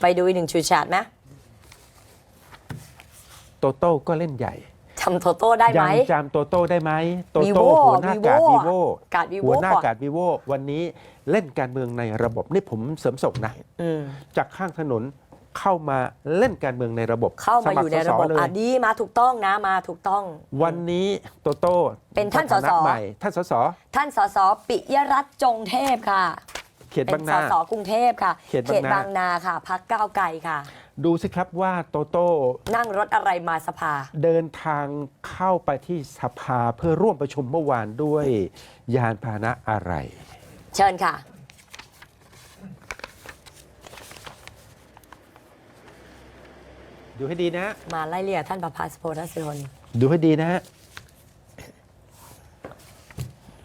ไปดูอีกหนึ่งชูชาติไหมโตโต้ก็เล่นใหญ่จำโตโต้ได้ไหมยังจำโตโต้ได้ไหมโตโต้ Vivo หัวหน้ากาด Vivo วีโวกาด Vivo หัวหน้าก่อนกาดวีโววันนี้เล่นการเมืองในระบบนี่ผมเสริมส่งนะอืมจากข้างถนนเข้ามาเล่นการเมืองในระบบ เข้ามาอยู่ในระบบสคสเลอะยดีมาถูกต้องนะมาถูกต้อง วันนี้โตโต้เป็นท่านฐสสใหม่ท่านสสท่านสสปิยรัตน์จงเทพค่ะ เขตเป็บานงสนา สกรุงเทพค่ะเขตบางนา บางนาค่ะ พักก้าวไกลค่ะ ดูสิครับว่าโตโต้นั่งรถอะไรมาสภา เดินทางเข้าไปที่สภาเพื่อร่วมประชุมเมื่อวานด้วยยานพาหนะอะไร เชิญค่ะ ดูให้ดีนะ มาไล่เลี่ยท่านประภาสโพธสิทนดูให้ดีนะฮะ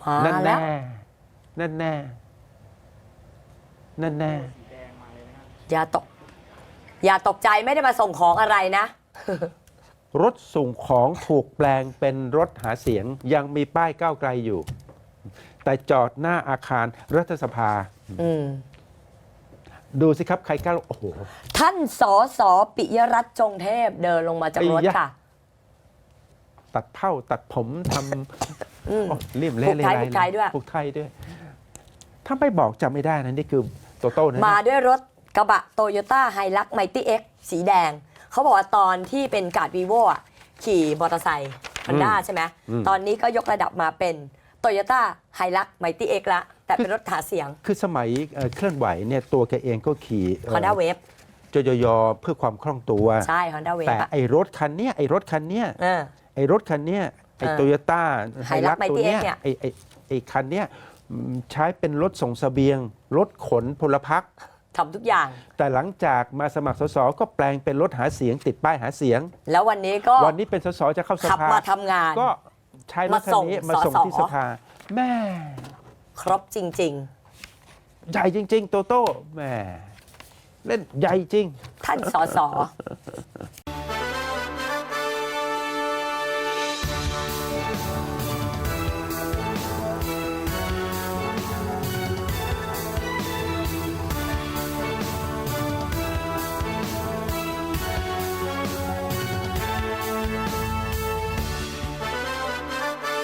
มานั่นแล้แน่วนั่นแน่ นั่นแน่อย่าตก อย่าตกใจไม่ได้มาส่งของอะไรนะ รถส่งของถูกแปลงเป็นรถหาเสียงยังมีป้ายก้าวไกลอยู่ แต่จอดหน้าอาคารรัฐสภา อืมดูสิครับใครกล้าโอ้โห ท่านสสปิยรัตน์จงเทพเดินลงมาจากรถไอ้ยะค่ะ ตัดเผ้าตัดผมทอืมำโอ้เลี่ยมเละผูกไทยเลผูกไทยด้วยผูกไทยด้วย ถ้าไม่บอกจำไม่ได้นะนี่คือโตโต้นะมาด้วยรถกระบะโตโยต้าไฮลักไมตี้เอ็กสีแดง เขาบอกว่าตอนที่เป็นการ์ดวีโวอะขี่มอเตอร์ไซค์ฮอนด้าใช่ไหมตอนนี้ก็ยกระดับมาเป็นโตโยต้าไฮลักไมตี้เอ็กละ แต่เป็นรถหาเสียง คือสมัยเอ่อเคลื่อนไหวเนี่ยตัวแกเองก็ขี่เอ่อฮอนด้าเวฟจยยเพื่อความคล่องตัวใช่ฮอนด้าเวฟแต่อะไอ้รถคันเนี้ยไอ้รถคันเนี้ยเออไอ้รถคันเนี้ยไอ้เออโตโยต้าไฮ Hilux รักตัวเนี้ย Mighty X เนี่ยไอ้ไอ้ไอ้คันเนี้ยอืม ใช้เป็นรถส่งเสบียง รถขนพลพรรคทำทุกอย่าง แต่หลังจากมาสมัครสสก็แปลงเป็นรถหาเสียงติดป้ายหาเสียง แล้ววันนี้ก็วันนี้เป็นสสจะเข้าสขับภามาทำงาน ก็ใช้รถคันนี้มามาส่ส่งงสสที่สภาแม่ครบจริง ใหญ่จริง ๆ โตโต้แม่เล่นใหญ่จริง ๆ ท่านสส